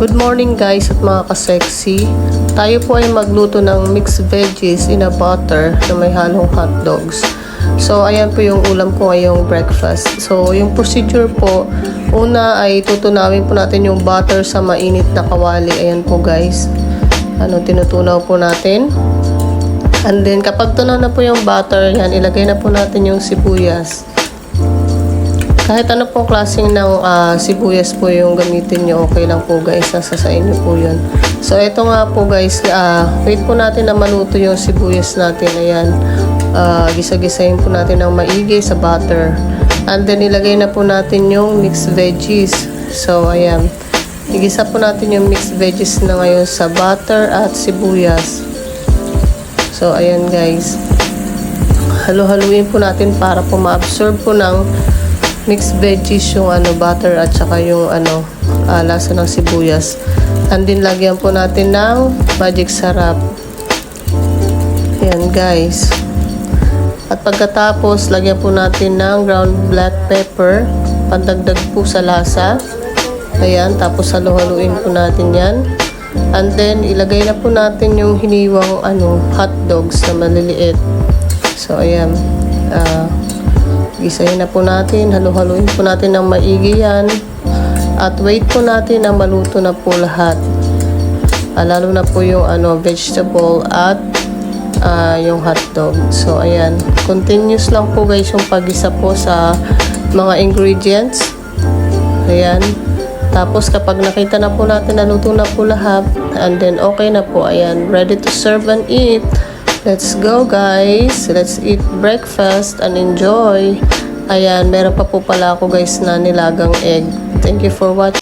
Good morning guys at mga ka-sexy. Tayo po ay magluto ng mixed veggies in a butter na may halong hot dogs. So, ayan po yung ulam ko ngayong breakfast. So, yung procedure po, una ay tutunawin po natin yung butter sa mainit na kawali. Ayan po guys. Ano, tinutunaw po natin. And then, kapag tunaw na po yung butter, yan, ilagay na po natin yung sibuyas. Kahit ano pong klaseng ng ah, sibuyas po yung gamitin nyo, okay lang po guys. Nasa sa inyo po yun. So, ito nga po guys, ah, wait po natin na maluto yung sibuyas natin. Ayan. Ah, gisa-gisahin po natin ng maigi sa butter. And then, ilagay na po natin yung mixed veggies. So, ayan. Igisa po natin yung mixed veggies na ngayon sa butter at sibuyas. So, ayan guys. Halo-haluin po natin para po ma-absorb po ng mixed veggies yung ano, butter at saka yung ano, ah, lasa ng sibuyas. And din lagyan po natin ng magic sarap. Ayan guys. At pagkatapos, lagyan po natin ng ground black pepper. Pandagdag po sa lasa. Ayan, tapos halo-haluin po natin yan. And then, ilagay na po natin yung hiniwang ano, hot dogs na maliliit. So, ayan. Ah, gisahin na po natin. Halo-haluin po natin ng maigi yan. At wait po natin na maluto na po lahat. Ah, lalo na po yung ano, vegetable at ah, yung hotdog. So, ayan. Continuous lang po guys yung pagisa po sa mga ingredients. Ayan. Tapos kapag nakita na po natin na luto na po lahat, and then okay na po, ayan, ready to serve and eat. Let's go guys. Let's eat breakfast and enjoy. Ayan, meron pa po pala ako guys na nilagang egg. Thank you for watching.